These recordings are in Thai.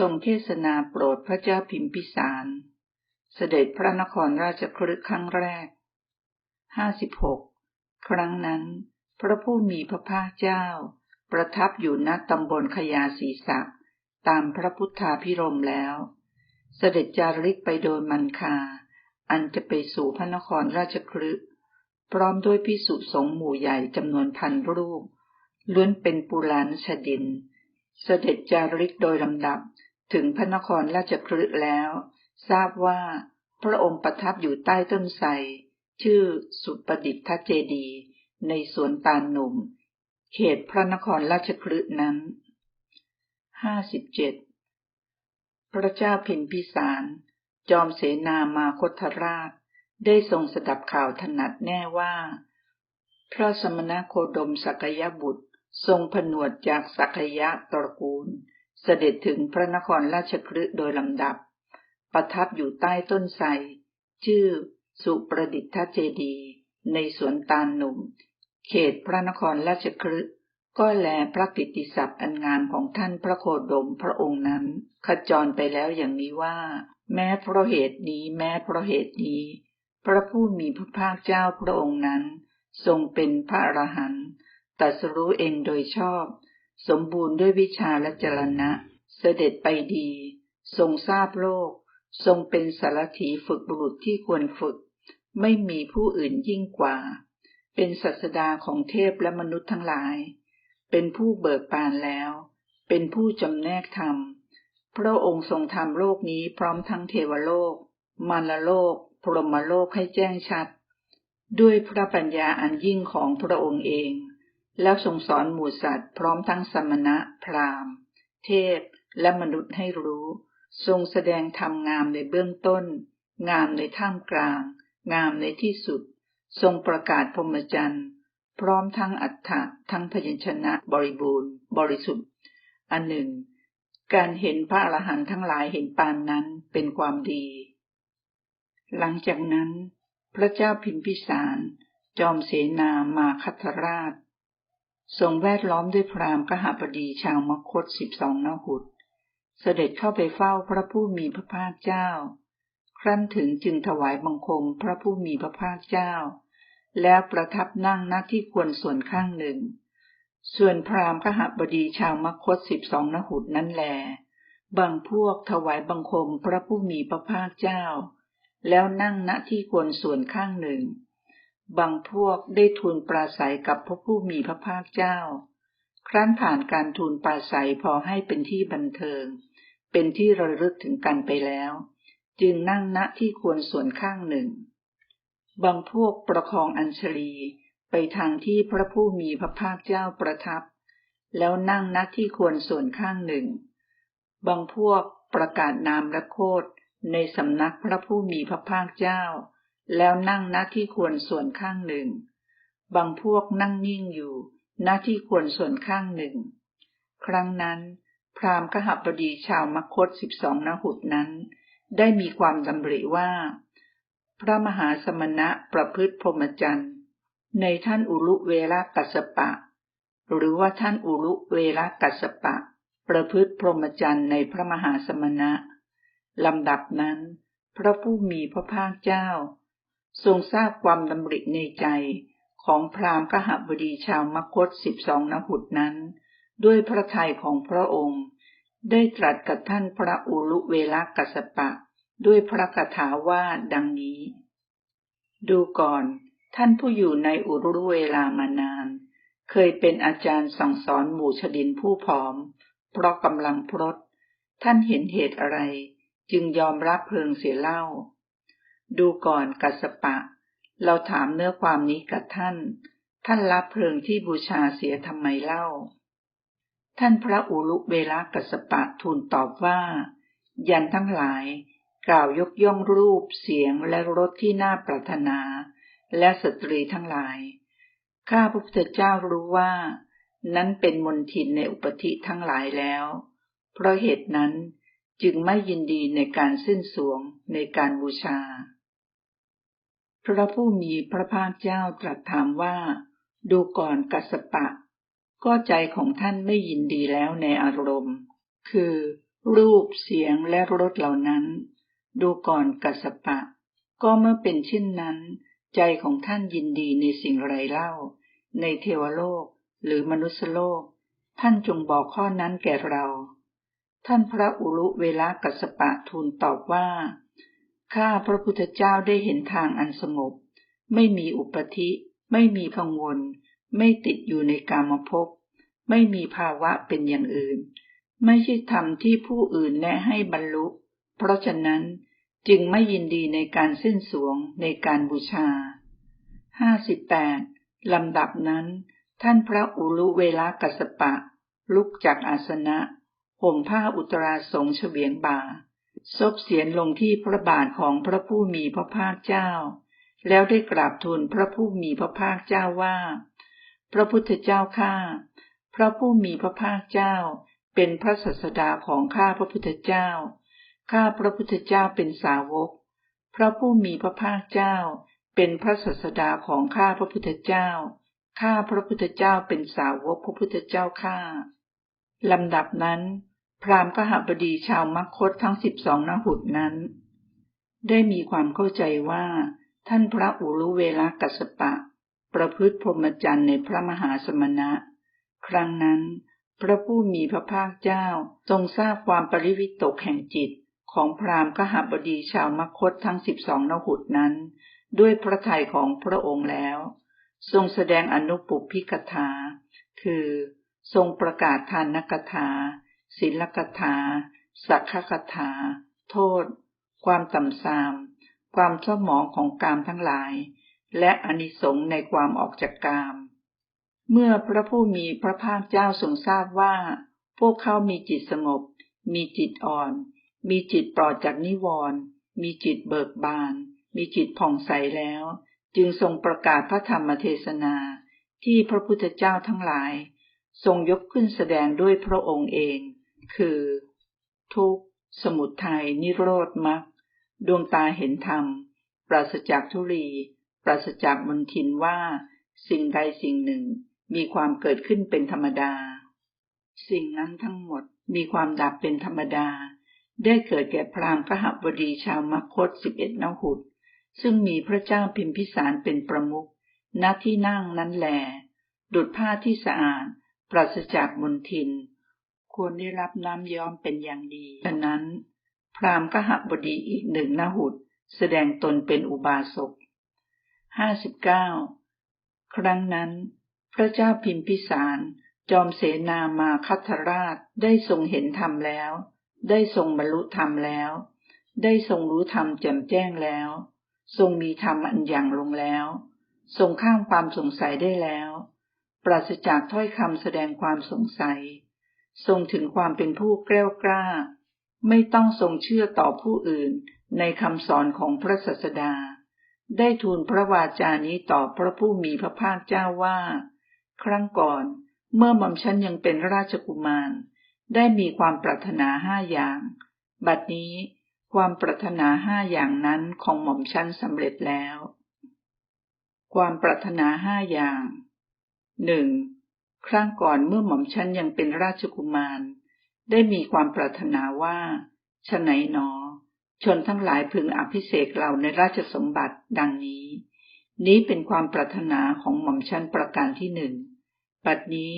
ทรงเทศนาโปรดพระเจ้าพิมพิสาร เสด็จพระนครราชครึกครั้งแรก ห้าสิบหก ครั้งนั้น พระผู้มีพระภาคเจ้า ประทับอยู่ณตำบลขยาศีสะตามพระพุทธาพิรมแล้ว เสด็จจาริกไปโดยมันคา อันจะไปสู่พระนครราชครึกพร้อมด้วยพิสุสงฆ์หมู่ใหญ่จำนวนพันรูปล้วนเป็นปุรานชดิน เสด็จจาริกโดยลำดับ ถึงพระนครราชคฤห์แล้ว ทราบว่าพระองค์ประทับอยู่ใต้ต้นไทรชื่อสุปดิษฐเจดี ในสวนตาลหนุ่ม เขตพระนครราชคฤห์นั้นห้าสิบเจ็ดพระเจ้าพิมพิสาร จอมเสนามาคตราช ได้ทรงสดับข่าวถนัดแน่ว่า พระสมณโคดมสักยบุตรทรงผนวดจากสักยะตระกูล เสด็จถึงพระนครราชคฤห์โดยลำดับ ประทับอยู่ใต้ต้นไทรชื่อสุประดิษฐเจดีในสวนตาลหนุ่ม เขตพระนครราชคฤห์ก็แลพระกิติศัพท์อันงามของท่านพระโคดมพระองค์นั้น ขจรไปแล้วอย่างนี้ว่า แม้เพราะเหตุนี้แม้เพราะเหตุนี้ พระผู้มีพระภาคเจ้าพระองค์นั้น ทรงเป็นพระอรหันต์ตัสรู้เองโดยชอบ สมบูรณ์ด้วยวิชาและจรณะ เสด็จไปดี ทรงทราบโลก ทรงเป็นสารถีฝึกบุรุษที่ควรฝึก ไม่มีผู้อื่นยิ่งกว่า เป็นศัสดาของเทพและมนุษย์ทั้งหลาย เป็นผู้เบิกบานแล้ว เป็นผู้จำแนกธรรม พระองค์ทรงทำโลกนี้พร้อมทั้งเทวโลก มารโลก พรหมโลกให้แจ้งชัด ด้วยพระปัญญาอันยิ่งของพระองค์เอง แล้วทรงสอนหมู่สัตว์พร้อมทั้งสมณะ พราหมณ์ เทพ และมนุษย์ให้รู้ ทรงแสดงธรรมงามในเบื้องต้น งามในท่ามกลาง งามในที่สุด ทรงประกาศพรหมจรรย์ พร้อมทั้งอัฏฐะทั้งพยัญชนะบริบูรณ์ บริสุทธิ์ อันหนึ่ง การเห็นพระอรหันต์ทั้งหลายเห็นปานนั้นเป็นความดี หลังจากนั้น พระเจ้าพิมพิสาร จอมเสนามาคัทราช ทรงแวดล้อมด้วยพราหมณ์กหบดีชาวมคตสิบสองนหุดเสด็จเข้าไปเฝ้าพระผู้มีพระภาคเจ้า ครั้นถึงจึงถวายบังคมพระผู้มีพระภาคเจ้า แล้วประทับนั่งหน้าที่ควรส่วนข้างหนึ่ง ส่วนพราหมณ์กหบดีชาวมคตสิบสองนหุดนั้นแล บางพวกถวายบังคมพระผู้มีพระภาคเจ้า แล้วนั่งณที่ควรส่วนข้างหนึ่ง บางพวกได้ทูลปราศัยกับพระผู้มีพระภาคเจ้า ครั้นผ่านการทูลปราศัยพอให้เป็นที่บันเทิง เป็นที่ระลึกถึงกันไปแล้ว จึงนั่งณที่ควรส่วนข้างหนึ่ง บางพวกประคองอัญชลีไปทางที่พระผู้มีพระภาคเจ้าประทับ แล้วนั่งณที่ควรส่วนข้างหนึ่ง บางพวกประกาศนามและโคดในสำนักพระผู้มีพระภาคเจ้า แล้วนั่งณที่ควรส่วนข้างหนึ่ง บางพวกนั่งนิ่งอยู่ณที่ควรส่วนข้างหนึ่ง ครั้งนั้น พราหมณ์ขหบดีชาวมคตสิบสองนหุดนั้น ได้มีความดำริว่า พระมหาสมณะประพฤติพรหมจรรย์ในท่านอุลุเวลากัสปะ หรือว่าท่านอุลุเวลากัสปะ ประพฤติพรหมจรรย์ในพระมหาสมณะลำดับนั้น พระผู้มีพระภาคเจ้า ทรงทราบความดำริในใจของพราหมณ์กหบดีชาวมคตสิบสองนหุดนั้น ด้วยพระทัยของพระองค์ ได้ตรัสกับท่านพระอุลุเวลากัสปะ ด้วยพระคาถาว่าดังนี้ ดูก่อนท่านผู้อยู่ในอุรุเวลามานาน เคยเป็นอาจารย์สั่งสอนหมู่ชดินผู้ผอม เพราะกำลังพรตท่านเห็นเหตุอะไร จึงยอมรับเพลิงเสียเล่า ดูก่อนกัสปะ เราถามเนื้อความนี้กับท่าน ท่านรับเพลิงที่บูชาเสียทำไมเล่า ท่านพระอุลุเวลากัสปะทูลตอบว่า ยันทั้งหลายกล่าวยกย่องรูปเสียงและรสที่น่าปรารถนา และสตรีทั้งหลาย ข้าพระพุทธเจ้ารู้ว่า นั้นเป็นมนทินในอุปธิทั้งหลายแล้ว เพราะเหตุนั้นจึงไม่ยินดีในการสิ้นสวงในการบูชา พระผู้มีพระภาคเจ้าตรัสถามว่า ดูก่อนกัสปะ ก็ใจของท่านไม่ยินดีแล้วในอารมณ์ คือ รูปเสียงและรสเหล่านั้น ดูก่อนกัสปะ ก็เมื่อเป็นเช่นนั้น ใจของท่านยินดีในสิ่งไรเล่า ในเทวโลกหรือมนุษยโลก ท่านจงบอกข้อนั้นแก่เรา ท่านพระอุลุเวลากัสปะทูลตอบว่า ข้าพระพุทธเจ้าได้เห็นทางอันสงบ ไม่มีอุปธิ ไม่มีกังวล ไม่ติดอยู่ในกามภพ ไม่มีภาวะเป็นอย่างอื่น ไม่ใช่ธรรมที่ผู้อื่นแนะให้บรรลุ เพราะฉะนั้นจึงไม่ยินดีในการสิ้นสวงในการบูชา ห้าสิบแปดลำดับนั้น ท่านพระอุลุเวลากัสปะ ลุกจากอาสนะ ห่มผ้าอุตราสงเฉวียงบ่า ซบเสียนลงที่พระบาทของพระผู้มีพระภาคเจ้า แล้วได้กราบทูลพระผู้มีพระภาคเจ้าว่า พระพุทธเจ้าข้าพระผู้มีพระภาคเจ้า เป็นพระศาสดาของข้าพระพุทธเจ้า ข้าพระพุทธเจ้าเป็นสาวก พระผู้มีพระภาคเจ้า เป็นพระศาสดาของข้าพระพุทธเจ้า ข้าพระพุทธเจ้าเป็นสาวกพระพุทธเจ้าข้าลำดับนั้น พราหมณ์กหบดีชาวมัคคตทั้งสิบสองนหุดนั้น ได้มีความเข้าใจว่า ท่านพระอุรุเวลากัสปะ ประพฤติพรหมจรรย์ในพระมหาสมณะ ครั้งนั้น พระผู้มีพระภาคเจ้าทรงทราบความปริวิตกแห่งจิตของพราหมณ์กหบดีชาวมคตทั้งสิบสองนหุดนั้น ด้วยพระทัยของพระองค์แล้ว ทรงแสดงอนุปุพิกถา คือ ทรงประกาศทานนกถา ศิลกถา สักขกถา โทษ ความต่ำทราม ความเศร้าหมองของกามทั้งหลาย และอนิสงส์ในความออกจากกาม เมื่อพระผู้มีพระภาคเจ้าทรงทราบว่า พวกเขามีจิตสงบ มีจิตอ่อน มีจิตปลอดจากนิวรณ์ มีจิตเบิกบาน มีจิตผ่องใสแล้ว จึงทรงประกาศพระธรรมเทศนาที่พระพุทธเจ้าทั้งหลาย ทรงยกขึ้นแสดงด้วยพระองค์เอง คือ ทุกสมุทัยนิโรธมรรคดวงตาเห็นธรรม ปราศจากทุลี ปราศจากมนทินว่า สิ่งใดสิ่งหนึ่งมีความเกิดขึ้นเป็นธรรมดา สิ่งนั้นทั้งหมดมีความดับเป็นธรรมดา ได้เกิดแก่พรามณ์ขหบดีชาวมคตสิบเอ็ดนหุดซึ่งมีพระเจ้าพิมพิสารเป็นประมุขณที่นั่งนั้นแหลดุดผ้าที่สะอาด ปราศจากมลทิน ควรได้รับน้ำย้อมเป็นอย่างดีฉะนั้น พราหมณ์ขหบดีอีกหนึ่งนหุดแสดงตนเป็นอุบาสกห้าสิบเก้าครั้งนั้น พระเจ้าพิมพิสาร จอมเสนามาคัทราชได้ทรงเห็นธรรมแล้ว ได้ทรงบรรลุธรรมแล้ว ได้ทรงรู้ธรรมแจ่มแจ้งแล้ว ทรงมีธรรมอันอย่างลงแล้ว ทรงข้ามความสงสัยได้แล้ว ปราศจากถ้อยคำแสดงความสงสัย ทรงถึงความเป็นผู้แกล้วกล้า ไม่ต้องทรงเชื่อต่อผู้อื่นในคำสอนของพระศาสดา ได้ทูลพระวาจานี้ต่อพระผู้มีพระภาคเจ้าว่า ครั้งก่อนเมื่อมอมฉันยังเป็นราชกุมาร ได้มีความปรารถนาห้าอย่าง บัดนี้ความปรารถนาห้าอย่างนั้นของหม่อมชั้นสำเร็จแล้ว ความปรารถนาห้าอย่างหนึ่ง ครั้งก่อนเมื่อหม่อมชันยังเป็นราชกุมาร ได้มีความปรารถนาว่าฉไหนหนอ ชนทั้งหลายพึงอภิเษกเราในราชสมบัติดังนี้ นี้เป็นความปรารถนาของหม่อมชันประการที่หนึ่งบัดนี้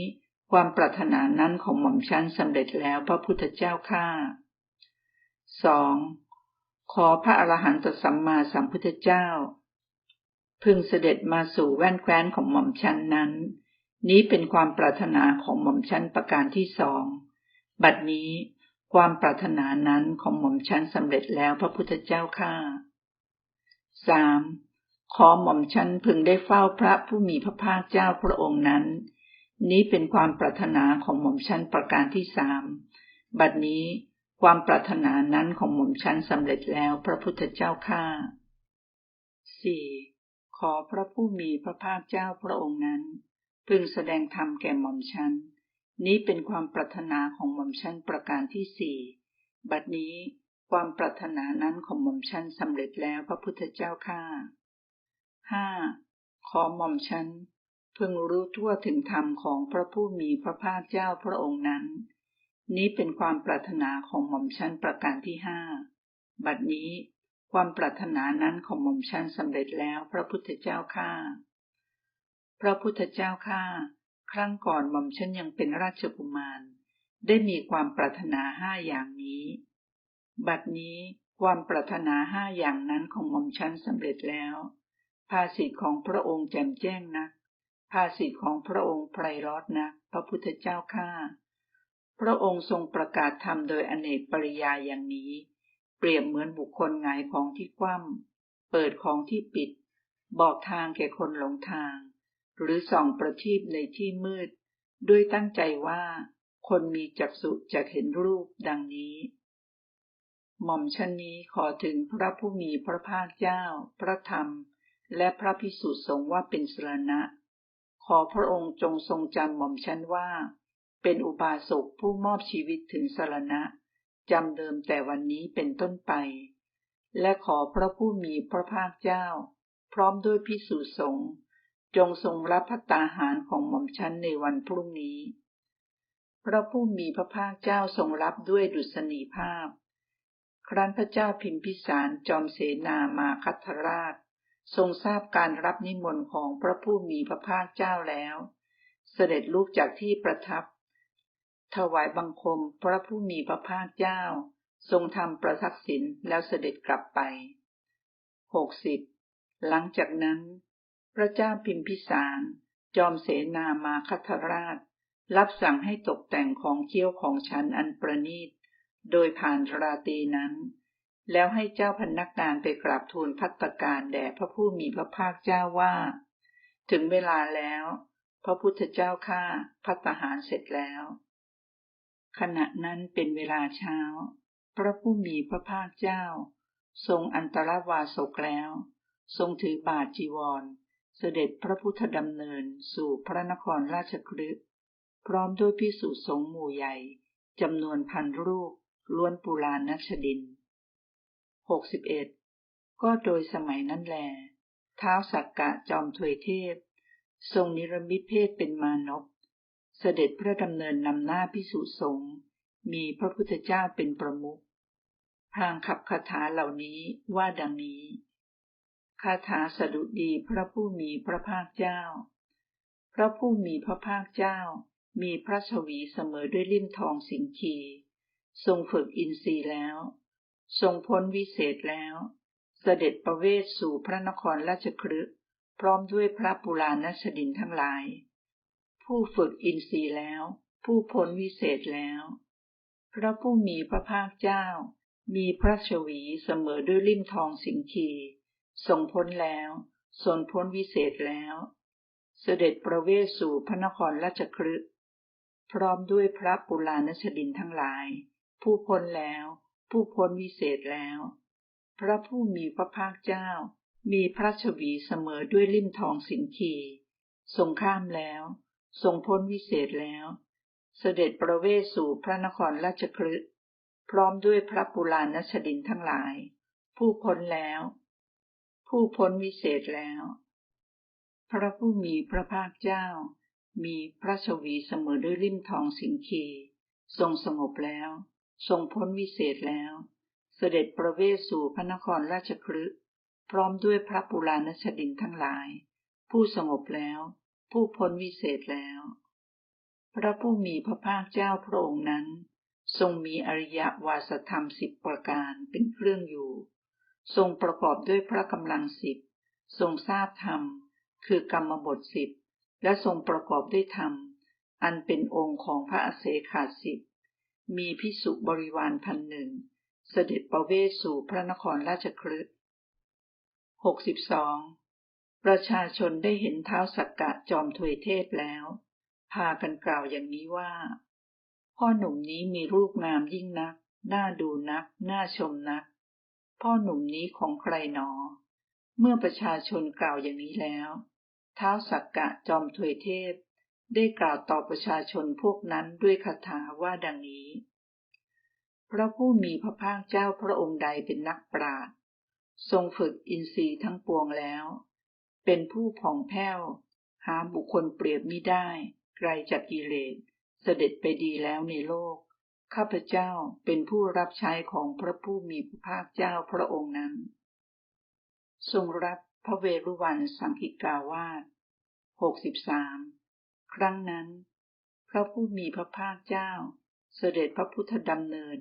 ความปรารถนานั้นของหม่อมชันสำเร็จแล้วพระพุทธเจ้าข้าสองขอพระอรหันตสัมมาสัมพุทธเจ้า พึงเสด็จมาสู่แว่นแคว้นของหม่อมชันนั้น นี้เป็นความปรารถนาของหม่อมชั้นประการที่สอง บัดนี้ความปรารถนานั้นของหม่อมชั้นสำเร็จแล้วพระพุทธเจ้าข้าสามขอหม่อมชั้นพึงได้เฝ้าพระผู้มีพระภาคเจ้าพระองค์นั้น นี้เป็นความปรารถนาของหม่อมชั้นประการที่สามบัดนี้ความปรารถนานั้นของหม่อมชั้นสำเร็จแล้วพระพุทธเจ้าข้าสี่ขอพระผู้มีพระภาคเจ้าพระองค์นั้น พึงแสดงธรรมแก่หม่อมชัน นี้เป็นความปรารถนาของหม่อมชันประการที่สี่ บัดนี้ความปรารถนานั้นของหม่อมชันสำเร็จแล้วพระพุทธเจ้าข้าห้าขอหม่อมชั้นพึงรู้ทั่วถึงธรรมของพระผู้มีพระภาคเจ้าพระองค์นั้น นี้เป็นความปรารถนาของหม่อมชันประการที่ห้า บัดนี้ความปรารถนานั้นของหม่อมชันสำเร็จแล้วพระพุทธเจ้าข้า พระพุทธเจ้าข้าครั้งก่อนหม่อมชั้นยังเป็นราชกุมาร ได้มีความปรารถนาห้าอย่างนี้ บัดนี้ความปรารถนาห้าอย่างนั้นของหม่อมชั้นสำเร็จแล้ว ภาษิตของพระองค์แจ่มแจ้งนะภาษิตของพระองค์ไพเราะนะพระพุทธเจ้าข้าพระองค์ทรงประกาศธรรมโดยอเนกปริยายอย่างนี้ เปรียบเหมือนบุคคลหงายของที่คว่ำเปิดของที่ปิด บอกทางแก่คนหลงทาง หรือส่องประทีปในที่มืด ด้วยตั้งใจว่า คนมีจักษุจะเห็นรูปดังนี้ หม่อมชันนี้ขอถึงพระผู้มีพระภาคเจ้า พระธรรม และพระพิสุสงฆ์ว่าเป็นสรณะ ขอพระองค์จงทรงจำหม่อมฉันว่า เป็นอุบาสกผู้มอบชีวิตถึงสรณะจำเดิมแต่วันนี้เป็นต้นไป และขอพระผู้มีพระภาคเจ้า พร้อมด้วยพิสุสงฆ์ จงทรงรับพัตตาหารของหม่อมฉันในวันพรุ่งนี้ พระผู้มีพระภาคเจ้าทรงรับด้วยดุษณีภาพ ครั้นพระเจ้าพิมพิสารจอมเสนามาคัทราช ทรงทราบการรับนิมนต์ของพระผู้มีพระภาคเจ้าแล้ว เสด็จลุกจากที่ประทับ ถวายบังคมพระผู้มีพระภาคเจ้า ทรงทำประทักษิณแล้วเสด็จกลับไปหกสิบหลังจากนั้น พระเจ้าพิมพิสาร จอมเสนามาคัทราช รับสั่งให้ตกแต่งของเกี้ยวของฉันอันประณีต โดยผ่านราตีนั้น แล้วให้เจ้าพนักงานไปกราบทูลพัตการแด่พระผู้มีพระภาคเจ้าว่า ถึงเวลาแล้ว พระพุทธเจ้าข้าพัตหารเสร็จแล้ว ขณะนั้นเป็นเวลาเช้า พระผู้มีพระภาคเจ้า ทรงอันตรวาสกแล้ว ทรงถือบาทจีวร เสด็จพระพุทธดำเนินสู่พระนครราชคฤห์พร้อมด้วยพิสุสงฆ์หมู่ใหญ่จำนวนพันรูปล้วนปุรานัชดินหกสิบเอ็ดก็โดยสมัยนั้นแล ท้าสักกะจอมถวยเทพ ทรงนิรมิตเพศเป็นมานพ เสด็จพระดำเนินนำหน้าพิสุสงฆ์มีพระพุทธเจ้าเป็นประมุขพางขับคาถาเหล่านี้ว่าดังนี้ คาถาสดุดีพระผู้มีพระภาคเจ้า พระผู้มีพระภาคเจ้า มีพระชวีเสมอด้วยลิ่มทองสิงคี ทรงฝึกอินทรีย์แล้ว ทรงพ้นวิเศษแล้ว เสด็จประเวศสู่พระนครราชครึพร้อมด้วยพระปุราณชดินทั้งหลาย ผู้ฝึกอินทรีย์แล้ว ผู้พ้นวิเศษแล้ว พระผู้มีพระภาคเจ้า มีพระชวีเสมอด้วยลิ่มทองสิงคี ทรงพ้นแล้วทรงพ้นวิเศษแล้ว เสด็จประเวศสู่พระนครราชครึพร้อมด้วยพระปุราณชดินทั้งหลาย ผู้พ้นแล้ว ผู้พ้นวิเศษแล้ว พระผู้มีพระภาคเจ้า มีพระชวีเสมอด้วยลิ่มทองสิงคีทรงข้ามแล้ว ทรงพ้นวิเศษแล้ว เสด็จประเวศสู่พระนครราชคฤห์พร้อมด้วยพระปุราณชดินทั้งหลาย ผู้พ้นแล้ว ผู้พ้นวิเศษแล้ว พระผู้มีพระภาคเจ้า มีพระชวีเสมอด้วยลิ่มทองสิงคี ทรงสงบแล้ว ทรงพ้นวิเศษแล้ว เสด็จประเวศสู่พระนครราชคฤห์พร้อมด้วยพระปุราณชดินทั้งหลาย ผู้สงบแล้ว ผู้พ้นวิเศษแล้ว พระผู้มีพระภาคเจ้าพระองค์นั้น ทรงมีอริยวาสธรรมสิบประการเป็นเครื่องอยู่ ทรงประกอบด้วยพระกำลังสิบทรงทราบธรรม คือกรรมบทสิบและทรงประกอบด้วยธรรม อันเป็นองค์ของพระอเศขาสิบมีพิสุบริวารพันหนึ่งเสด็จประเวสู่พระนครราชคฤห์หกสิบสองประชาชนได้เห็นเท้าสักกะจอมถวยเทพแล้ว พากันกล่าวอย่างนี้ว่า พ่อหนุ่มนี้มีรูปงามยิ่งนัก น่าดูนัก น่าชมนัก พ่อหนุ่มนี้ของใครหนอ เมื่อประชาชนกล่าวอย่างนี้แล้วเท้าสักกะจอมถวยเทพ ได้กล่าวต่อประชาชนพวกนั้นด้วยคาถาว่าดังนี้ พระผู้มีพระภาคเจ้าพระองค์ใดเป็นนักปราชญ์ทรงฝึกอินทรีย์ทั้งปวงแล้ว เป็นผู้ผ่องแผ้ว หาบุคคลเปรียบมิได้ ไกลจากกิเลส เสด็จไปดีแล้วในโลก ข้าพเจ้าเป็นผู้รับใช้ของพระผู้มีพระภาคเจ้าพระองค์นั้น ทรงรับพระเวรุวันสังคิกาวาสหกสิบสามครั้งนั้น พระผู้มีพระภาคเจ้า เสด็จพระพุทธดำเนิน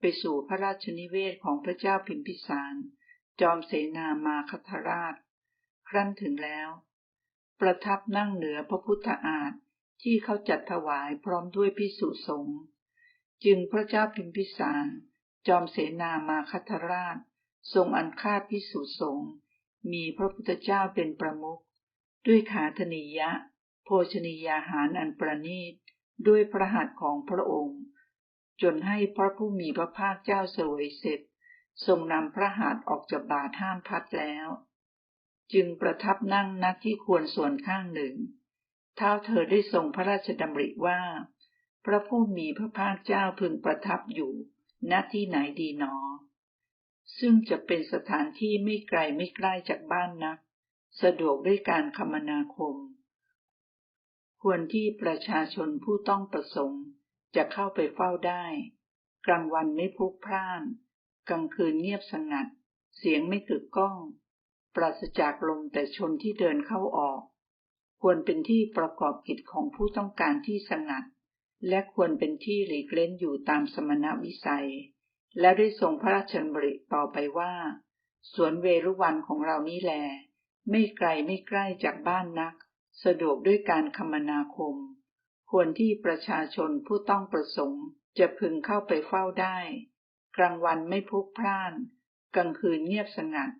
ไปสู่พระราชนิเวศของพระเจ้าพิมพิสาร จอมเสนามาคทราช ครั้นถึงแล้ว ประทับนั่งเหนือพระพุทธอาฏที่เขาจัดถวายพร้อมด้วยพิสุสงฆ์ จึงพระเจ้าพิมพิสาร จอมเสนามาคัทราช ทรงอันคาพิสุสงมีพระพุทธเจ้าเป็นประมุขด้วยขาธนิยะ โภชนียาหารอันประณีต ด้วยพระหัตถ์ของพระองค์ จนให้พระผู้มีพระภาคเจ้าเสวยเสร็จ ทรงนำพระหัตถ์ออกจากบาทห้ามพัดแล้ว จึงประทับนั่งนักที่ควรส่วนข้างหนึ่ง เท้าเธอได้ทรงพระราชดำริว่า พระผู้มีพระภาคเจ้าพึงประทับอยู่ณที่ไหนดีหนอ ซึ่งจะเป็นสถานที่ไม่ไกลไม่ใกล้จากบ้านนัก สะดวกด้วยการคมนาคม ควรที่ประชาชนผู้ต้องประสงค์จะเข้าไปเฝ้าได้ กลางวันไม่พลุกพล่าน กลางคืนเงียบสงัด เสียงไม่กึกก้อง ปราศจากลมแต่ชนที่เดินเข้าออก ควรเป็นที่ประกอบกิจของผู้ต้องการที่สงัด และควรเป็นที่หลีกเล่นอยู่ตามสมณวิสัย และได้ทรงพระราชบริต่อไปว่า สวนเวรุวันของเรานี้แล ไม่ไกลไม่ใกล้จากบ้านนัก สะดวกด้วยการคมนาคม ควรที่ประชาชนผู้ต้องประสงค์จะพึงเข้าไปเฝ้าได้ กลางวันไม่พลุกพล่าน กลางคืนเงียบสงัด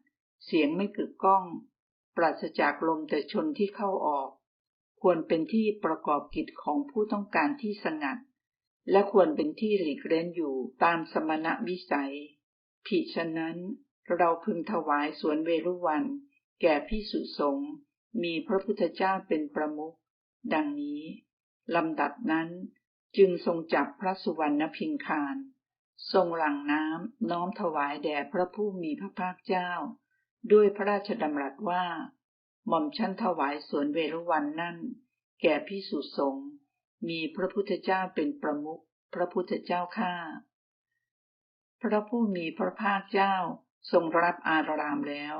เสียงไม่กึกก้อง ปราศจากลมแต่ชนที่เข้าออก ควรเป็นที่ประกอบกิจของผู้ต้องการที่สงัด และควรเป็นที่หลีกเล่นอยู่ตามสมณวิสัยผิฉะนั้นเราพึงถวายสวนเวรุวัน แก่พิสุสงฆ์มีพระพุทธเจ้าเป็นประมุขดังนี้ลำดับนั้นจึงทรงจับพระสุวรรณพิงคารทรงหลั่งน้ำน้อมถวายแด่พระผู้มีพระภาคเจ้า ด้วยพระราชดำรัสว่า หม่อมชั้นถวายสวนเวรุวันนั่น แก่พิสุสงฆ์มีพระพุทธเจ้าเป็นประมุขพระพุทธเจ้าข้าพระผู้มีพระภาคเจ้าทรงรับอารามแล้ว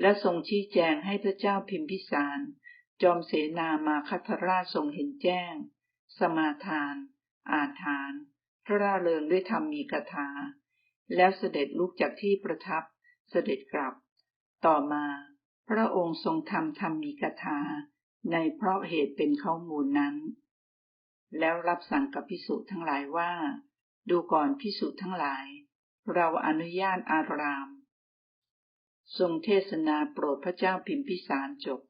และทรงชี้แจงให้พระเจ้าพิมพิสาร จอมเสนามาคัทราชทรงเห็นแจ้ง สมาทาน อาถานพระราเริงด้วยธรรมมีกถา แล้วเสด็จลุกจากที่ประทับเสด็จกลับ ต่อมา พระองค์ทรงทำธรรมีกถาในเพราะเหตุเป็นข้อมูลนั้น แล้วรับสั่งกับพิสุทั้งหลายว่า ดูก่อนพิสุทั้งหลาย เราอนุญาตอาราม ทรงเทศนาโปรดพระเจ้าพิมพิสารจบ